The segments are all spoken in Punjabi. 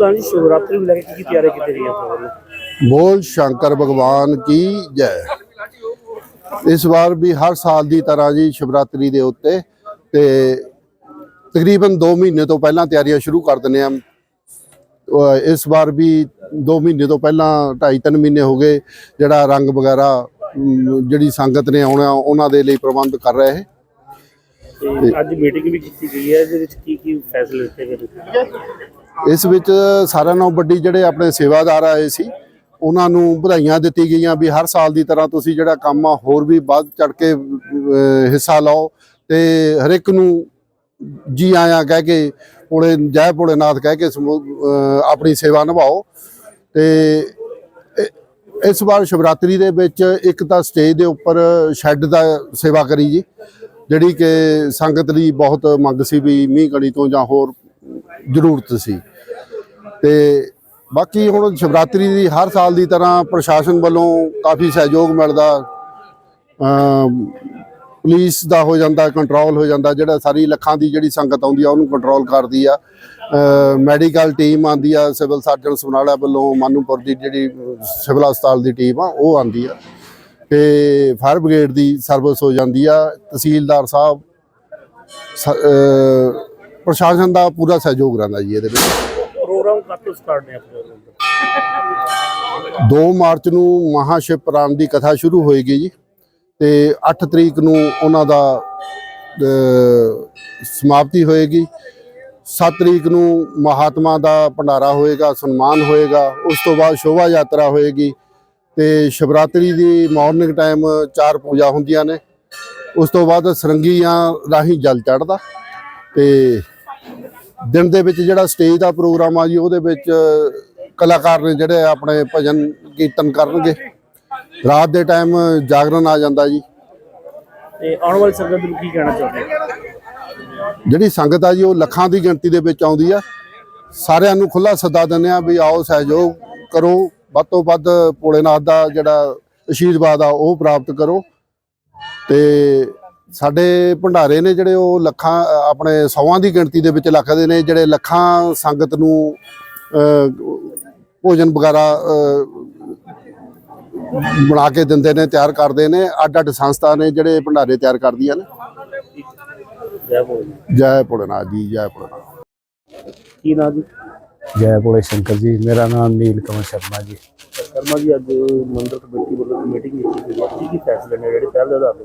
ਲੈ ਕੇ ਕੀ ਕੀ ਤਿਆਰੀ ਕੀਤੀ ਗਈ ਹੈ ਤੁਹਾਡੇ ਵੱਲੋਂ? ਬੋਲ ਸ਼ੰਕਰ ਭਗਵਾਨ ਕੀ ਜੈ। ਇਸ ਵਾਰ ਵੀ ਹਰ ਸਾਲ ਦੀ ਤਰ੍ਹਾਂ ਜੀ ਸ਼ਿਵਰਾਤਰੀ ਦੇ ਉੱਤੇ ਤੇ ਤਕਰੀਬਨ 2 ਮਹੀਨੇ ਤੋਂ ਪਹਿਲਾਂ ਤਿਆਰੀਆਂ ਸ਼ੁਰੂ ਕਰ ਦਿੰਦੇ ਆ ਇਸ ਵਾਰ ਵੀ 2 ਮਹੀਨੇ ਤੋਂ ਪਹਿਲਾਂ 2.5-3 ਮਹੀਨੇ ਹੋ ਗਏ ਜਿਹੜਾ ਰੰਗ ਵਗੈਰਾ ਜਿਹੜੀ ਸੰਗਤ ਨੇ ਆਉਣਾ ਉਹਨਾਂ ਦੇ ਲਈ ਪ੍ਰਬੰਧ ਕਰ ਰਹੇ ਹੈ। ਅੱਜ ਮੀਟਿੰਗ ਵੀ ਕੀਤੀ ਗਈ ਹੈ ਇਹਦੇ ਵਿੱਚ ਕੀ ਕੀ ਫੈਸਲੇ ਲਿੱਤੇ ਗਏ ਇਸ ਵਿੱਚ ਸਾਰਿਆਂ ਨਾਲੋਂ ਵੱਡੀ ਜਿਹੜੇ ਆਪਣੇ ਸੇਵਾਦਾਰ ਆਏ ਸੀ, ਉਹਨਾਂ ਨੂੰ ਵਧਾਈਆਂ ਦਿੱਤੀ ਗਈਆਂ ਵੀ ਹਰ ਸਾਲ ਦੀ ਤਰ੍ਹਾਂ ਤੁਸੀਂ ਜਿਹੜਾ ਕੰਮ ਆ ਹੋਰ ਵੀ ਵੱਧ ਚੜ ਕੇ ਹਿੱਸਾ ਲਓ ਤੇ ਹਰ ਇੱਕ ਨੂੰ ਜੀ ਆਇਆਂ ਕਹਿ ਕੇ ਭੋਲੇ ਜੈ ਭੋਲੇਨਾਥ ਕਹਿ ਕੇ ਸਮੂ- ਆਪਣੀ ਸੇਵਾ ਨਿਭਾਓ ਤੇ ਇਸ ਵਾਰ ਸ਼ਿਵਰਾਤਰੀ ਦੇ ਵਿੱਚ ਇੱਕ ਤਾਂ ਸਟੇਜ ਦੇ ਉੱਪਰ ਸ਼ੈੱਡ ਦਾ ਸੇਵਾ ਕਰੀ ਜੀ, ਜਿਹੜੀ ਕਿ ਸੰਗਤ ਲਈ ਬਹੁਤ ਮੰਗ ਸੀ ਵੀ ਮੀਂਹ ਕਣੀ ਤੋਂ ਜਾਂ ਹੋਰ ਜ਼ਰੂਰਤ ਸੀ। ਤੇ ਬਾਕੀ ਹੁਣ ਸ਼ਿਵਰਾਤਰੀ ਦੀ ਹਰ ਸਾਲ ਦੀ ਤਰ੍ਹਾਂ ਪ੍ਰਸ਼ਾਸਨ ਵੱਲੋਂ ਕਾਫੀ ਸਹਿਯੋਗ ਮਿਲਦਾ। ਅਮ ਪੁਲਿਸ ਦਾ ਹੋ ਜਾਂਦਾ ਕੰਟਰੋਲ ਹੋ ਜਾਂਦਾ, ਜਿਹੜਾ ਸਾਰੀ ਲੱਖਾਂ ਦੀ ਜਿਹੜੀ ਸੰਗਤ ਆਉਂਦੀ ਆ, ਉਹਨੂੰ ਕੰਟਰੋਲ ਕਰਦੀ ਆ। ਮੈਡੀਕਲ ਟੀਮ ਆਂਦੀ ਆ ਸਿਵਲ ਸਰਜਨ ਸਮਰਾਲਾ ਵੱਲੋਂ ਮਾਨੂਪੁਰ ਦੀ ਜਿਹੜੀ ਸਿਵਲ ਹਸਪਤਾਲ ਦੀ ਟੀਮ ਆ, ਉਹ ਆਂਦੀ ਆ। ਤੇ ਫਾਇਰ ਬ੍ਰਿਗੇਡ ਦੀ ਸਰਵਿਸ ਹੋ ਜਾਂਦੀ ਆ। ਤਹਿਸੀਲਦਾਰ ਸਾਹਿਬ, ਸ- ਪ੍ਰਸ਼ਾਸਨ ਦਾ ਪੂਰਾ ਸਹਿਯੋਗ ਰਹਿੰਦਾ ਜੀ ਇਹਦੇ ਵਿੱਚ। ਪ੍ਰੋਗਰਾਮ ਕਦ ਤੋਂ ਸਟਾਰਟ ਨੇ ਆਪਣੇ ਵੱਲੋਂ? 2 ਮਾਰਚ ਨੂੰ ਮਹਾਸ਼ਿਵ ਪੁਰਾਣ ਦੀ ਕਥਾ ਸ਼ੁਰੂ ਹੋਏਗੀ ਜੀ ਤੇ 8 ਤਰੀਕ ਨੂੰ ਉਹਨਾਂ ਦਾ ਸਮਾਪਤੀ ਹੋਏਗੀ। 7 ਤਰੀਕ ਨੂੰ ਮਹਾਤਮਾ ਦਾ ਭੰਡਾਰਾ ਹੋਏਗਾ ਸਨਮਾਨ ਹੋਏਗਾ ਉਸ ਤੋਂ ਬਾਅਦ ਸ਼ੋਭਾ ਯਾਤਰਾ ਹੋਏਗੀ ਤੇ ਸ਼ਿਵਰਾਤਰੀ ਦੀ ਮਾਰਨਿੰਗ ਟਾਈਮ ਚਾਰ ਪੂਜਾ ਹੁੰਦੀਆਂ ਨੇ। ਉਸ ਤੋਂ ਬਾਅਦ ਸਰੰਗੀਆਂ ਰਾਹੀਂ ਜਲ ਚੜਦਾ ਤੇ ਦਿਨ ਦੇ ਵਿੱਚ ਜਿਹੜਾ ਸਟੇਜ ਦਾ ਪ੍ਰੋਗਰਾਮ ਆ ਜੀ ਉਹਦੇ ਵਿੱਚ ਕਲਾਕਾਰ ਨੇ ਜਿਹੜੇ ਆਪਣੇ ਭਜਨ ਕੀਰਤਨ ਕਰਨਗੇ। ਰਾਤ ਦੇ ਟਾਈਮ ਜਾਗਰਣ ਆ ਜਾਂਦਾ ਜੀ। ਤੇ ਆਉਣ ਵਾਲੀ ਸੰਗਤ ਨੂੰ ਕੀ ਕਹਿਣਾ ਚਾਹੁੰਦੇ ਜਿਹੜੀ ਸੰਗਤ ਆ ਜੀ ਉਹ ਲੱਖਾਂ ਦੀ ਗਿਣਤੀ ਦੇ ਵਿੱਚ ਆਉਂਦੀ ਆ। ਸਾਰਿਆਂ ਨੂੰ ਖੁੱਲਾ ਸੱਦਾ ਦਿੰਦੇ ਆ ਵੀ ਆਓ ਸਹਿਯੋਗ ਕਰੋ। ਵੱਧ ਤੋਂ ਵੱਧ ਭੋਲੇਨਾਥ ਦਾ ਜਿਹੜਾ ਅਸ਼ੀਰਵਾਦ ਆ ਉਹ ਪ੍ਰਾਪਤ ਕਰੋ। ਤੇ ਸਾਡੇ ਭੰਡਾਰੇ ਨੇ ਜਿਹੜੇ ਉਹ ਲੱਖਾਂ ਆਪਣੇ ਸੌਆਂ ਦੀ ਗਿਣਤੀ ਦੇ ਵਿੱਚ ਲੱਖਦੇ ਨੇ ਜਿਹੜੇ ਲੱਖਾਂ ਸੰਗਤ ਨੂੰ ਭੋਜਨ ਵਗੈਰਾ ਬਣਾ ਕੇ ਦਿੰਦੇ ਨੇ ਤਿਆਰ ਕਰਦੇ ਨੇ ਅੱਡ ਅੱਡ ਸੰਸਥਾ ਨੇ ਜਿਹੜੇ ਭੰਡਾਰੇ ਤਿਆਰ ਕਰਦੀਆਂ ਨੇ। ਜੈ ਭੋਲੇਨਾਥ ਜੀ ਜੈ ਭੋਲੇਨਾਥ ਕੀ ਨਾਮ ਜੀ? ਜੈ ਭੋਲੇ ਸ਼ੰਕਰ ਜੀ ਮੇਰਾ ਨਾਮ ਨੀਲ ਕਮਲ ਸ਼ਰਮਾ ਜੀ। ਸ਼ਰਮਾ ਜੀ ਅੱਜ ਮੰਦਰ ਕਮੇਟੀ ਵੱਲੋਂ ਮੀਟਿੰਗ ਕੀਤੀ ਗਈ। ਕੀ ਕੀ ਫੈਸਲੇ ਨੇ ਜਿਹੜੇ ਪਹਿਲ ਦੇ ਆਧਾਰ ਤੇ?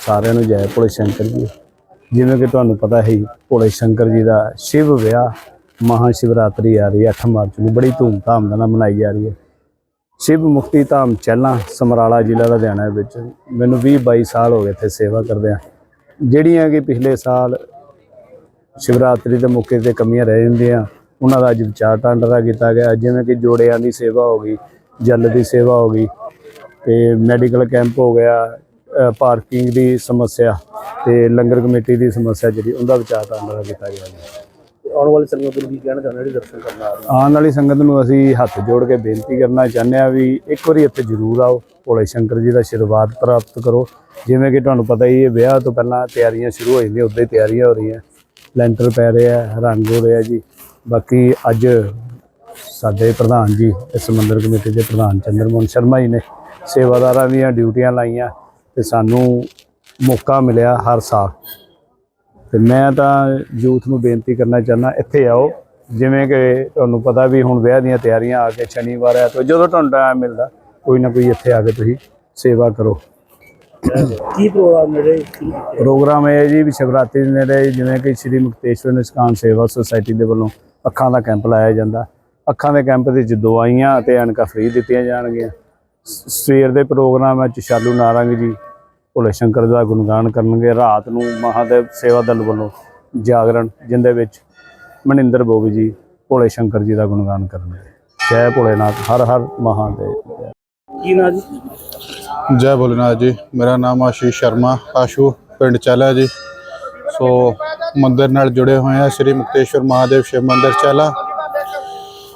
ਸਾਰਿਆਂ ਨੂੰ ਜੈ ਭੋਲੇ ਸ਼ੰਕਰ ਜੀ। ਜਿਵੇਂ ਕਿ ਤੁਹਾਨੂੰ ਪਤਾ ਹੈ ਭੋਲੇ ਸ਼ੰਕਰ ਜੀ ਦਾ ਸ਼ਿਵ ਵਿਆਹ, ਮਹਾ ਸ਼ਿਵਰਾਤਰੀ ਆ ਰਹੀ ਹੈ 8 ਮਾਰਚ ਨੂੰ ਬੜੀ ਧੂਮਧਾਮ ਦੇ ਨਾਲ ਮਨਾਈ ਜਾ ਰਹੀ ਹੈ। ਸ਼ਿਵ ਮੁਕਤੀ ਧਾਮ ਚਹਿਲਾਂ, ਸਮਰਾਲਾ ਜ਼ਿਲ੍ਹਾ ਲੁਧਿਆਣਾ ਵਿੱਚ ਮੈਨੂੰ 20 22 ਸਾਲ ਹੋ ਗਏ ਇੱਥੇ ਸੇਵਾ ਕਰਦਿਆਂ ਜਿਹੜੀਆਂ ਕਿ ਪਿਛਲੇ ਸਾਲ ਸ਼ਿਵਰਾਤਰੀ ਦੇ ਮੌਕੇ ਤੇ ਕਮੀਆਂ ਰਹਿ ਜਾਂਦੀਆਂ। ਉਹਨਾਂ ਦਾ ਅੱਜ ਵਿਚਾਰ ਟਾਂਡਰਾ ਕੀਤਾ ਗਿਆ। ਜਿਵੇਂ ਕਿ ਜੋੜਿਆਂ ਦੀ ਸੇਵਾ ਹੋ ਗਈ, ਜਲ ਦੀ ਸੇਵਾ ਹੋ ਗਈ ਤੇ ਮੈਡੀਕਲ ਕੈਂਪ ਹੋ ਗਿਆ ਪਾਰਕਿੰਗ ਦੀ ਸਮੱਸਿਆ ਤੇ ਲੰਗਰ ਕਮੇਟੀ ਦੀ ਸਮੱਸਿਆ ਜਿਹੜੀ ਉਹਦਾ ਵਿਚਾਰ ਟਾਂਡਰਾ ਕੀਤਾ ਗਿਆ ਜੀ। ਆਉਣ ਵਾਲੀ ਸੰਗਤ ਨੂੰ ਕੀ ਕਹਿਣਾ ਚਾਹੁੰਦੇ ਹੋ ਜਿਹੜੀ ਦਰਸ਼ਨ ਕਰਨ ਆ ਰਹੀ? ਆਉਣ ਵਾਲੀ ਸੰਗਤ ਨੂੰ ਅਸੀਂ ਹੱਥ ਜੋੜ ਕੇ ਬੇਨਤੀ ਕਰਨਾ ਚਾਹੁੰਦੇ ਆ ਵੀ ਇੱਕ ਵਾਰੀ ਇੱਥੇ ਜ਼ਰੂਰ ਆਓ ਭੋਲੇ ਸ਼ੰਕਰ ਜੀ ਦਾ ਆਸ਼ੀਰਵਾਦ ਪ੍ਰਾਪਤ ਕਰੋ। ਜਿਵੇਂ ਕਿ ਤੁਹਾਨੂੰ ਪਤਾ ਹੀ ਹੈ ਵਿਆਹ ਤੋਂ ਪਹਿਲਾਂ ਤਿਆਰੀਆਂ ਸ਼ੁਰੂ ਹੋ ਜਾਂਦੀਆਂ ਉੱਦਾਂ ਹੀ ਤਿਆਰੀਆਂ ਹੋ ਰਹੀਆਂ। ਲੈਂਟਰ ਪੈ ਰਿਹਾ ਰੰਗ ਹੋ ਰਿਹਾ ਜੀ। ਬਾਕੀ ਅੱਜ ਸਾਡੇ ਪ੍ਰਧਾਨ ਜੀ ਇਸ ਮੰਦਿਰ ਕਮੇਟੀ ਦੇ ਪ੍ਰਧਾਨ ਚੰਦਰਮੋਹਨ ਸ਼ਰਮਾ ਜੀ ਨੇ ਸੇਵਾਦਾਰਾਂ ਦੀਆਂ ਡਿਊਟੀਆਂ ਲਾਈਆਂ। ਤੇ ਸਾਨੂੰ ਮੌਕਾ ਮਿਲਿਆ ਹਰ ਸਾਲ। ਤੇ ਮੈਂ ਤਾਂ ਯੂਥ ਨੂੰ ਬੇਨਤੀ ਕਰਨਾ ਚਾਹੁੰਦਾ ਇੱਥੇ ਆਓ। ਜਿਵੇਂ ਕਿ ਤੁਹਾਨੂੰ ਪਤਾ ਵੀ ਹੁਣ ਵਿਆਹ ਦੀਆਂ ਤਿਆਰੀਆਂ ਆ ਕੇ ਸ਼ਨੀਵਾਰ ਆ ਤੇ ਜਦੋਂ ਤੁਹਾਨੂੰ ਟਾਈਮ ਮਿਲਦਾ ਕੋਈ ਨਾ ਕੋਈ ਇੱਥੇ ਆ ਕੇ ਤੁਸੀਂ ਸੇਵਾ ਕਰੋ। ਕੀ ਪ੍ਰੋਗਰਾਮ ਨੇ ਜਿਹੜੇ ਕੀ ਕੀਤੇ? ਪ੍ਰੋਗਰਾਮ ਇਹ ਹੈ ਜੀ ਵੀ ਸ਼ਿਵਰਾਤਰੀ ਦੇ ਨੇੜੇ ਜਿਵੇਂ ਕਿ ਸ੍ਰੀ ਮੁਕਤੇਸ਼ਵਰ ਨਿਸ਼ਕਾਮ ਸੇਵਾ ਸੁਸਾਇਟੀ ਦੇ ਵੱਲੋਂ ਅੱਖਾਂ ਦਾ ਕੈਂਪ ਲਾਇਆ ਜਾਂਦਾ। ਅੱਖਾਂ ਦੇ ਕੈਂਪ ਦੇ ਵਿੱਚ ਦਵਾਈਆਂ ਅਤੇ ਐਨਕਾਂ ਫ੍ਰੀ ਦਿੱਤੀਆਂ ਜਾਣਗੀਆਂ। ਸਵੇਰ ਦੇ ਪ੍ਰੋਗਰਾਮ ਵਿੱਚ ਸ਼ਾਲੂ ਨਾਰੰਗ ਜੀ ਭੋਲੇ ਸ਼ੰਕਰ ਦਾ ਗੁਣਗਾਨ ਕਰਨਗੇ ਰਾਤ ਨੂੰ ਮਹਾਦੇਵ ਸੇਵਾ ਦਲ ਵੱਲੋਂ ਜਾਗਰਣ ਜਿੰਦੇ ਵਿੱਚ ਮਨਿੰਦਰ ਬੋਗੀ ਜੀ ਭੋਲੇ ਸ਼ੰਕਰ ਜੀ ਦਾ ਗੁਣਗਾਨ ਕਰਨਗੇ। ਜੈ ਭੋਲੇਨਾਥ ਹਰ ਹਰ ਮਹਾਦੇਵ। ਕੀ ਨਾਮ ਜੀ? ਜੈ ਭੋਲੇਨਾਥ ਜੀ ਮੇਰਾ ਨਾਮ ਆਸ਼ੀਸ਼ ਸ਼ਰਮਾ ਆਸ਼ੂ ਪਿੰਡ ਚਹਿਲਾ ਜੀ। ਸੋ ਮੰਦਿਰ ਨਾਲ ਜੁੜੇ ਹੋਏ ਆ ਸ੍ਰੀ ਮੁਕਤੇਸ਼ਵਰ ਮਹਾਦੇਵ ਸ਼ਿਵ ਮੰਦਿਰ ਚਹਿਲਾ।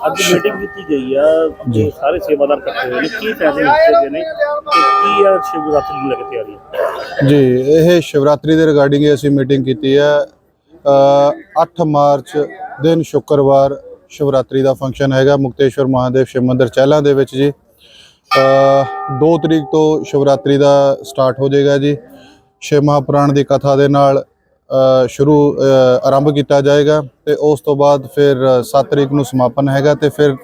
ਅੱਜ ਮੀਟਿੰਗ ਕੀਤੀ ਗਈ ਆ ਜੋ। ਸਾਰੇ ਸੇਵਾਦਾਰ ਇਕੱਠੇ ਹੋਏ ਨੇ ਕੀ ਫੈਸਲੇ ਲਿੱਤੇ ਗਏ ਨੇ ਤੇ ਕੀ ਆ ਸ਼ਿਵਰਾਤਰੀ ਨੂੰ ਲੈ ਕੇ ਤਿਆਰੀ ਜੀ ਇਹ ਸ਼ਿਵਰਾਤਰੀ ਦੇ ਰਿਗਾਰਡਿੰਗ ਅਸੀਂ ਮੀਟਿੰਗ ਕੀਤੀ ਹੈ ਅ, 8 ਮਾਰਚ ਦਿਨ ਸ਼ੁੱਕਰਵਾਰ ਸ਼ਿਵਰਾਤਰੀ ਦਾ ਫੰਕਸ਼ਨ ਹੈਗਾ ਮੁਕਤੇਸ਼ਵਰ ਮਹਾਦੇਵ ਸ਼ਿਵ ਮੰਦਿਰ ਚਹਿਲਾਂ ਦੇ ਵਿੱਚ ਜੀ। ਅ 2 ਤਰੀਕ ਤੋਂ ਸ਼ਿਵਰਾਤਰੀ ਦਾ ਸਟਾਰਟ ਹੋ ਜਾਏਗਾ ਜੀ। ਸ਼ਿਵ ਮਹਾਪੁਰਾਣ ਦੀ ਕਥਾ ਦੇ ਨਾਲ ਸ਼ੁਰੂ ਆਰੰਭ ਕੀਤਾ ਜਾਏਗਾ ਤੇ ਉਸ ਤੋਂ ਬਾਅਦ ਫਿਰ 7 ਤਰੀਕ ਨੂੰ ਸਮਾਪਨ ਹੈਗਾ ਤੇ ਫਿਰ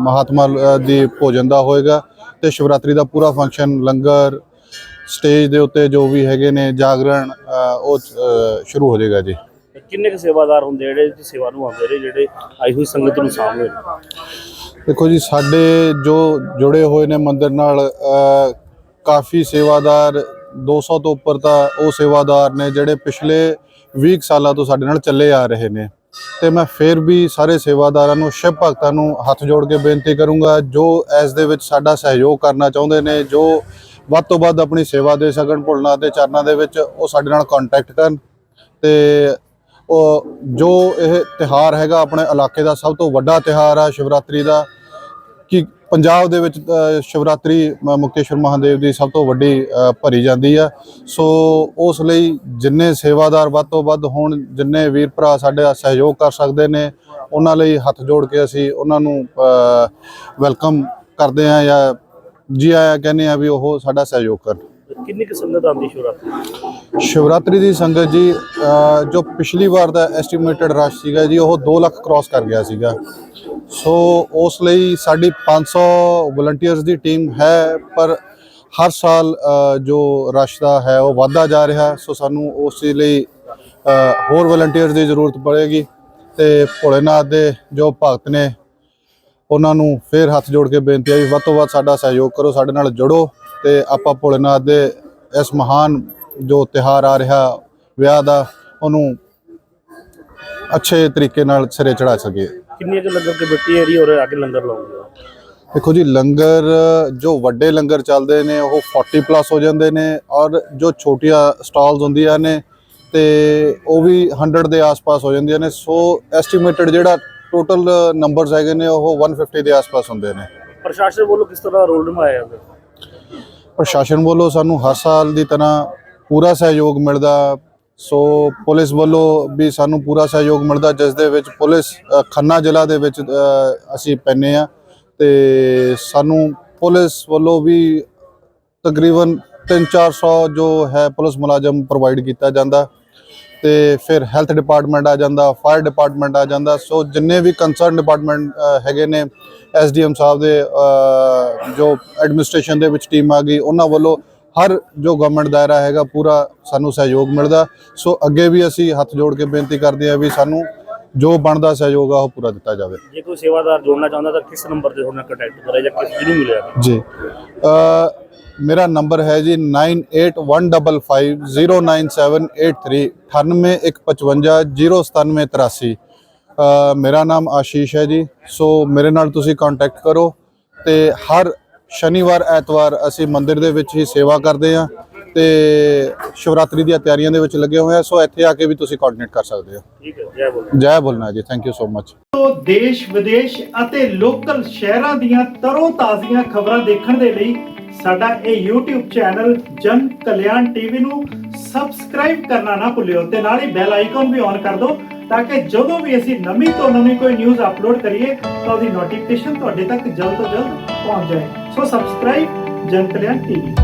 ਮਹਾਤਮਾ ਦੀ ਭੋਜਨ ਦਾ ਹੋਏਗਾ ਤੇ ਸ਼ਿਵਰਾਤਰੀ ਦਾ ਪੂਰਾ ਫੰਕਸ਼ਨ ਲੰਗਰ ਸਟੇਜ ਦੇ ਉੱਤੇ ਜੋ ਵੀ ਹੈਗੇ ਨੇ ਜਾਗਰਣ ਉਹ ਸ਼ੁਰੂ ਹੋ ਜਾਏਗਾ ਜੀ। ਕਿੰਨੇ ਕੁ ਸੇਵਾਦਾਰ ਹੁੰਦੇ ਜਿਹੜੇ ਇਸ ਸੇਵਾ ਨੂੰ ਆਉਂਦੇ ਨੇ ਜਿਹੜੇ ਆਈ ਹੋਈ ਸੰਗਤ ਨੂੰ ਸਾਹਮਣੇ ਦੇਖੋ ਜੀ ਸਾਡੇ ਜੋ ਜੁੜੇ ਹੋਏ ਨੇ ਮੰਦਿਰ ਨਾਲ ਕਾਫੀ ਸੇਵਾਦਾਰ 200 ਤੋਂ ਉੱਪਰ ਤਾਂ ਉਹ ਸੇਵਾਦਾਰ ਨੇ ਜਿਹੜੇ ਪਿਛਲੇ 20 ਸਾਲਾਂ ਤੋਂ ਸਾਡੇ ਨਾਲ ਚੱਲੇ ਆ ਰਹੇ ਨੇ। ਤੇ ਮੈਂ ਫਿਰ ਵੀ ਸਾਰੇ ਸੇਵਾਦਾਰਾਂ ਨੂੰ, ਸ਼ਿਵ ਭਗਤਾਂ ਨੂੰ ਹੱਥ ਜੋੜ ਕੇ ਬੇਨਤੀ ਕਰੂੰਗਾ, ਜੋ ਇਸ ਦੇ ਵਿੱਚ ਸਾਡਾ ਸਹਿਯੋਗ ਕਰਨਾ ਚਾਹੁੰਦੇ ਨੇ, ਜੋ ਵੱਧ ਤੋਂ ਵੱਧ ਆਪਣੀ ਸੇਵਾ ਦੇ ਸਕਣ ਭੁੱਲਣਾ ਦੇ ਚਰਨਾਂ ਦੇ ਵਿੱਚ ਉਹ ਸਾਡੇ ਨਾਲ ਕੰਟੈਕਟ ਕਰਨ। ਤੇ ਉਹ ਜੋ ਇਹ ਤਿਹਾਰ ਹੈਗਾ, ਆਪਣੇ ਇਲਾਕੇ ਦਾ ਸਭ ਤੋਂ ਵੱਡਾ ਤਿਹਾਰ ਆ ਸ਼ਿਵਰਾਤਰੀ ਦਾ, ਕਿ ਪੰਜਾਬ ਦੇ ਵਿੱਚ ਸ਼ਿਵਰਾਤਰੀ ਮ- ਮੁਕਤੇਸ਼ਵਰ ਮਹਾਦੇਵ ਦੀ ਸਭ ਤੋਂ ਵੱਡੀ ਭਰੀ ਜਾਂਦੀ ਆ। ਸੋ ਉਸ ਲਈ ਜਿੰਨੇ ਸੇਵਾਦਾਰ ਵੱਧ ਤੋਂ ਵੱਧ ਹੋਣ, ਜਿੰਨੇ ਵੀਰ ਭਰਾ ਸਾਡੇ ਸਹਿਯੋਗ ਕਰ ਸਕਦੇ ਨੇ, ਉਹਨਾਂ ਲਈ ਹੱਥ ਜੋੜ ਕੇ ਅਸੀਂ ਉਹਨਾਂ ਨੂੰ ਵੈਲਕਮ ਕਰਦੇ ਆ ਜਾਂ ਜੀ ਆਇਆਂ ਕਹਿੰਦੇ ਆ ਵੀ ਉਹ ਸਾਡਾ ਸਹਿਯੋਗ ਕਰਨ। ਕਿੰਨੀ ਕੁ ਸੰਗਤ ਆਉਂਦੀ ਸ਼ਿਵਰਾਤਰੀ? ਸ਼ਿਵਰਾਤਰੀ ਦੀ ਸੰਗਤ ਜੀ ਜੋ ਪਿਛਲੀ ਵਾਰ ਦਾ ਐਸਟੀਮੇਟਡ ਰਸ਼ ਸੀਗਾ ਜੀ, ਉਹ 2 ਲੱਖ ਕ੍ਰਾਸ ਕਰ ਗਿਆ ਸੀਗਾ। ਸੋ ਉਸ ਲਈ ਸਾਡੀ 500 ਵਲੰਟੀਅਰਸ ਦੀ ਟੀਮ ਹੈ, ਪਰ ਹਰ ਸਾਲ ਜੋ ਰਸ਼ ਦਾ ਹੈ, ਉਹ ਵਧਦਾ ਜਾ ਰਿਹਾ। ਸੋ ਸਾਨੂੰ ਉਸ ਚੀਜ਼ ਲਈ ਹੋਰ ਵਲੰਟੀਅਰਸ ਦੀ ਜ਼ਰੂਰਤ ਪੜੇਗੀ ਤੇ ਭੋਲੇਨਾਥ ਦੇ ਜੋ ਭਗਤ ਨੇ, ਉਹਨਾਂ ਨੂੰ ਫੇਰ ਹੱਥ ਜੋੜ ਕੇ ਬੇਨਤੀ ਹੈ ਵੀ ਵੱਧ ਤੋਂ ਵੱਧ ਸਾਡਾ ਸਹਿਯੋਗ ਕਰੋ, ਸਾਡੇ ਨਾਲ ਜੁੜੋ। ਤੇ ਆਪਾਂ ਭੋਲੇਨਾਥ ਦੇ ਇਸ ਮਹਾਨ ਜੋ ਤਿਹਾਰ ਆ ਰਿਹਾ ਵਿਆਹ ਦਾ ਉਹਨੂੰ ਅੱਛੇ ਤਰੀਕੇ ਨਾਲ ਸਿਰੇ ਚੜਾ ਸਕੀਏ। ਕਿੰਨੀ ਕੁ ਲੰਗਰ ਕਮੇਟੀ ਹੈ ਜਿਹੜੀ ਔਰ ਅੱਗੇ ਲੰਗਰ ਲਾਉਂਗੇ? ਦੇਖੋ ਜੀ ਲੰਗਰ ਜੋ ਵੱਡੇ ਲੰਗਰ ਚੱਲਦੇ ਨੇ ਉਹ 40 ਪਲੱਸ ਹੋ ਜਾਂਦੇ ਨੇ ਔਰ ਜੋ ਛੋਟੀਆਂ ਸਟਾਲਸ ਹੁੰਦੀਆਂ ਨੇ ਤੇ ਉਹ ਵੀ 100 ਦੇ ਆਸ-ਪਾਸ ਹੋ ਜਾਂਦੀਆਂ ਨੇ। ਸੋ ਐਸਟੀਮੇਟਡ ਜਿਹੜਾ ਟੋਟਲ ਨੰਬਰਸ ਹੈਗੇ ਨੇ ਉਹ 150 ਦੇ ਆਸ-ਪਾਸ ਹੁੰਦੇ ਨੇ। ਪ੍ਰਸ਼ਾਸਨ ਵੱਲੋਂ ਕਿਸ ਤਰ੍ਹਾਂ ਰੋਲ ਨਿਭਾਇਆ ਜਾਂਦਾ ਪ੍ਰਸ਼ਾਸਨ ਵੱਲੋਂ ਸਾਨੂੰ ਹਰ ਸਾਲ ਦੀ ਤਰ੍ਹਾਂ ਪੂਰਾ ਸਹਿਯੋਗ ਮਿਲਦਾ। ਸੋ ਪੁਲਿਸ ਵੱਲੋਂ ਵੀ ਸਾਨੂੰ ਪੂਰਾ ਸਹਿਯੋਗ ਮਿਲਦਾ, ਜਿਸ ਦੇ ਵਿੱਚ ਪੁਲਿਸ ਖੰਨਾ ਜ਼ਿਲ੍ਹਾ ਦੇ ਵਿੱਚ ਅਸੀਂ ਪੈਨੇ ਆ ਤੇ ਸਾਨੂੰ ਪੁਲਿਸ ਵੱਲੋਂ ਵੀ ਤਕਰੀਬਨ 3-400 ਜੋ ਹੈ ਪੁਲਿਸ ਮੁਲਾਜ਼ਮ ਪ੍ਰੋਵਾਈਡ ਕੀਤਾ ਜਾਂਦਾ। ਤੇ ਫਿਰ ਹੈਲਥ ਡਿਪਾਰਟਮੈਂਟ ਆ ਜਾਂਦਾ ਫਾਇਰ ਡਿਪਾਰਟਮੈਂਟ ਆ ਜਾਂਦਾ ਸੋ ਜਿੰਨੇ ਵੀ ਕੰਸਰਨ ਡਿਪਾਰਟਮੈਂਟ ਹੈਗੇ ਨੇ ਐਸਡੀਐਮ ਸਾਹਿਬ ਦੇ ਜੋ ਐਡਮਿਨਿਸਟ੍ਰੇਸ਼ਨ ਦੇ ਵਿੱਚ ਟੀਮ ਆ ਗਈ ਉਹਨਾਂ ਵੱਲੋਂ ਹਰ ਜੋ ਗਵਰਨਮੈਂਟ ਦਾਇਰਾ ਹੈਗਾ ਪੂਰਾ ਸਾਨੂੰ ਸਹਿਯੋਗ ਮਿਲਦਾ। ਸੋ ਅੱਗੇ ਵੀ ਅਸੀਂ ਹੱਥ ਜੋੜ ਕੇ ਬੇਨਤੀ ਕਰਦੇ ਹਾਂ ਵੀ ਸਾਨੂੰ ਜੋ ਬਣਦਾ ਸਹਿਯੋਗ ਆ ਉਹ ਪੂਰਾ ਦਿੱਤਾ ਜਾਵੇ। ਜੇ ਕੋਈ ਸੇਵਾਦਾਰ ਜੋੜਨਾ ਚਾਹੁੰਦਾ ਤਾਂ ਕਿਸ ਨੰਬਰ ਤੇ ਤੁਹਾਨੂੰ ਕੰਟੈਕਟ ਕਰੇ ਜਾਂ ਕਿਸ ਜਿਹਨੂੰ ਮਿਲਿਆ? ਜੀ। ਅ, ਮੇਰਾ ਨੰਬਰ ਹੈ ਜੀ 9815509783 9815509783 ਅ, ਮੇਰਾ ਨਾਮ ਆਸ਼ੀਸ਼ ਹੈ ਜੀ ਸੋ ਮੇਰੇ ਨਾਲ ਤੁਸੀਂ ਕੰਟੈਕਟ ਕਰੋ ਤੇ ਹਰ ਸ਼ਨੀਵਾਰ ਐਤਵਾਰ ਅਸੀਂ ਮੰਦਿਰ ਦੇ ਵਿੱਚ ਹੀ ਸੇਵਾ ਕਰਦੇ ਹਾਂ ਤੇ ਸ਼ਿਵਰਾਤਰੀ ਦੀਆਂ ਤਿਆਰੀਆਂ ਦੇ ਵਿੱਚ ਲੱਗੇ ਹੋਏ ਆ ਸੋ ਇੱਥੇ ਆ ਕੇ ਵੀ ਤੁਸੀਂ ਕੋਆਰਡੀਨੇਟ ਕਰ ਸਕਦੇ ਹੋ। ਠੀਕ ਹੈ ਜੈ ਬੋਲ ਜੈ ਭੋਲਨਾਥ ਜੀ ਥੈਂਕ ਯੂ ਸੋ ਮਚ ਤੋਂ ਦੇਸ਼ ਵਿਦੇਸ਼ ਅਤੇ ਲੋਕਲ ਸ਼ਹਿਰਾਂ ਦੀਆਂ ਤਰੋ ਤਾਜ਼ੀਆਂ ਖਬਰਾਂ ਦੇਖਣ ਦੇ ਲਈ ਸਾਡਾ ਇਹ YouTube ਚੈਨਲ ਜਨ ਕਲਿਆਣ ਟੀਵੀ ਨੂੰ ਸਬਸਕ੍ਰਾਈਬ ਕਰਨਾ ਨਾ ਭੁੱਲਿਓ ਤੇ ਨਾਲ ਹੀ ਬੈਲ ਆਈਕਨ ਵੀ ਔਨ ਕਰ ਦਿਓ ਤਾਂ ਕਿ ਜਦੋਂ ਵੀ ਅਸੀਂ ਨਵੀਂ ਤੋਂ ਨਵੀਂ ਕੋਈ ਨਿਊਜ਼ ਅਪਲੋਡ ਕਰੀਏ ਤਾਂ ਉਹਦੀ ਨੋਟੀਫਿਕੇਸ਼ਨ ਤੁਹਾਡੇ ਤੱਕ ਜਲਦ ਤੋਂ ਜਲਦ ਪਹੁੰਚ ਜਾਏ। ਸੋ ਸਬਸਕ੍ਰਾਈਬ ਜਨ ਕਲਿਆਣ ਟੀਵੀ।